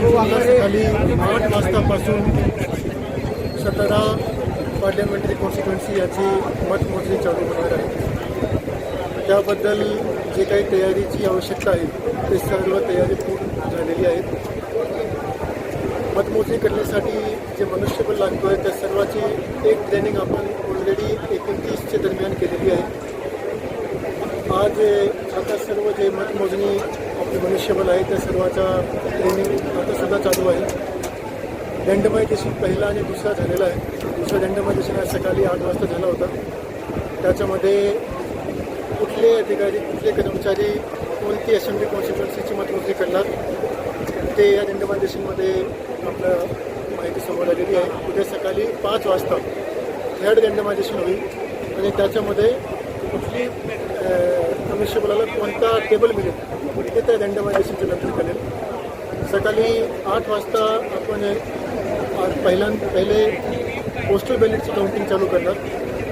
सकाळी आठ वाजतापासून सतरा पार्लमेंटरी कॉन्स्टिट्युएन्सी याची मतमोजणी चालू होणार आहे. त्याबद्दल जे काही तयारीची आवश्यकता आहे ते सर्व तयारी पूर्ण झालेली आहे मतमोजणी करण्यासाठी जे मनुष्यबळ लागतो आहे त्या सर्वाची एक ट्रेनिंग आपण ऑलरेडी एकोणतीसच्या दरम्यान केलेली आहे. आज आता सर्व जे मतमोजणी जे मनुष्यबळ आहे त्या सर्वाचा ट्रेनिंग आतासुद्धा चालू आहे. दंडमायदेशी पहिला आणि दुसरा झालेला आहे. दुसरा दंडमायदेशन आज सकाळी आठ वाजता झाला होता. त्याच्यामध्ये कुठले अधिकारी कुठले कर्मचारी कोणती असेंब्ली कॉन्स्टिट्युएन्सीची मतमोजणी करणार ते या दंडमायदेशीमध्ये आपलं माहिती समोर आलेली आहे. उद्या सकाळी पाच वाजता थर्ड दंडमायदेशन होईल. आणि त्याच्यामध्ये कुठली मनुष्यबळाला कोणता टेबल मिळेल? ते त्या दंडमायदेशनच्या नक्की करेल सकाळी आठ वाजता आपण आज पहिले पोस्टल बॅलेटची काउंटिंग चालू करणार.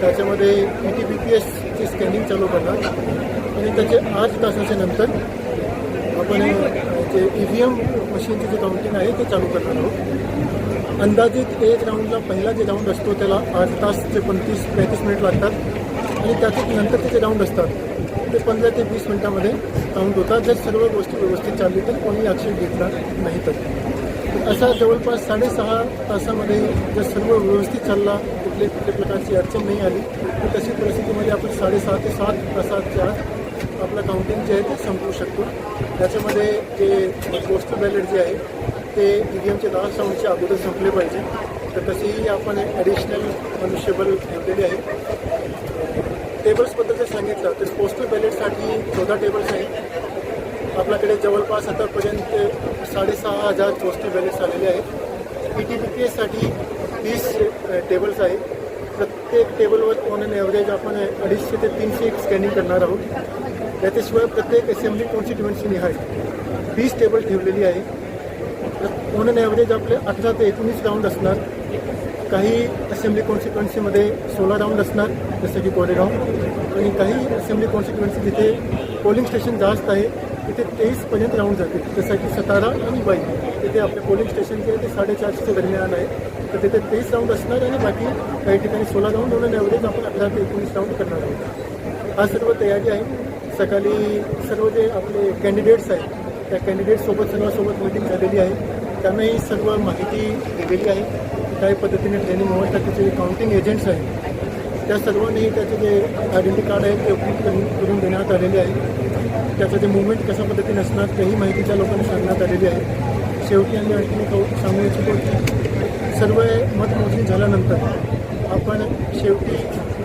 त्याच्यामध्ये ई टी बी पी एसची स्कॅनिंग चालू करणार. आणि त्याचे आठ तासाच्या नंतर आपण जे ई व्ही एम मशीनचे जे काउंटिंग आहे ते चालू करणार आहोत. अंदाजित एक राऊंडला पहिला जे राऊंड असतो त्याला आठ तास ते पंतीस पैंतीस मिनिट लागतात. आणि त्याचे नंतर त्याचे राऊंड असतात. ते पंधरा ते वीस मिनिटामध्ये राऊंड होतात. जर सर्व गोष्टी व्यवस्थित चालली तर कोणी ॲक्शन घेतला नाही तर. असा जवळपास साडेसहा तासामध्ये जर सर्व व्यवस्थित चालला कुठले कुठल्या प्रकारची अडचण नाही आली तर तशी परिस्थितीमध्ये आपण साडेसहा ते सात तासाच्या आपलं काउंटिंग जे आहे ते संपवू शकतो. त्याच्यामध्ये जे पोस्टल बॅलेट जे आहे ते ई व्ही एमचे दहा राऊंडचे अगोदर संपले पाहिजे. तर तसेही आपण ॲडिशनल मनुष्यबळ ठेवलेले आहे. सांगितलं तर पोस्टल बॅलेटसाठी चौदा टेबल्स आहेत. आपल्याकडे जवळपास आतापर्यंत साडेसहा हजार पोस्टल बॅलेट्स आलेले आहेत. ई टी पी पी एससाठी तीस टेबल्स आहेत. प्रत्येक टेबलवर ऑन अन ॲव्हरेज आपण अडीचशे ते तीनशे स्कॅनिंग करणार आहोत. त्याच्याशिवाय प्रत्येक असेंब्ली कॉन्स्टिट्युएन्सी निहाय वीस टेबल ठेवलेली आहे. ऑन अन ॲव्हरेज आपले अठरा ते एकोणीस राऊंड असणार. काही असेंब्ली कॉन्स्टिट्युएन्सीमध्ये सोळा राऊंड असणार जसं की कोरेगाव. आणि काही असेंब्ली कॉन्स्टिट्युएन्सी जिथे पोलिंग स्टेशन जास्त आहे तिथे तेवीसपर्यंत राऊंड जातील. जसं की सतारा आणि बाई. तिथे आपले पोलिंग स्टेशन जे आहे ते साडेचारशे दरम्यान आहे. तर तिथे तेवीस राऊंड असणार आणि बाकी काही ठिकाणी सोळा राऊंड म्हणून ॲव्हरेज आपण अकरा ते एकोणीस राऊंड करणार आहोत. हा सर्व तयारी आहे. सकाळी सर्व जे आपले कॅन्डिडेट्स आहेत त्या कॅन्डिडेटसोबत सर्वांसोबत मीटिंग झालेली आहे. त्यांनाही सर्व माहिती दिलेली आहे. काही पद्धतीने ट्रेनिंग होऊन त्याचे जे काउंटिंग एजंट्स आहेत. त्या सर्वांनी त्याचे जे आयडेंटी कार्ड आहे ते उपलब्ध करून करून देण्यात आलेले आहे त्याचं जे मुवमेंट कशा पद्धतीने असणार तेही माहिती त्या लोकांनी सांगण्यात आलेली आहे. शेवटी आम्ही आणखी एक सांगू इच्छितो की सर्व मतमोजणी झाल्यानंतर आपण शेवटी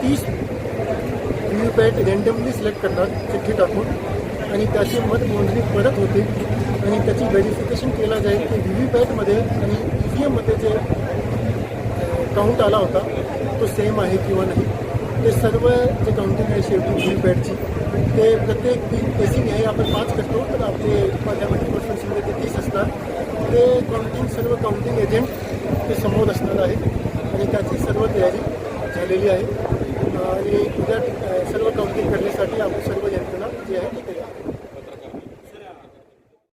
तीस V V PAT randomly select करणार चिठ्ठी टाकून. आणि त्याची मतमोजणी परत होते. आणि त्याची व्हेरिफिकेशन केलं जाईल की व्ही व्ही पॅटमध्ये आणि ई व्ही एममध्ये जे काउंट आला होता तो सेम आहे किंवा नाही. ते सर्व जे काउंटिंग आहे शेवटी व्ही पॅडची ते प्रत्येक केसिंग आहे आपण पाच करतो तर आपले पार्लमेंटरी कॉन्स्टिट्युन्सीमध्ये ते तीस असतात. ते काउंटिंग सर्व काउंटिंग एजंट ते समोर असणार आहे. आणि त्याची सर्व तयारी झालेली आहे. आणि उद्या सर्व काउंटिंग करण्यासाठी आपण सर्व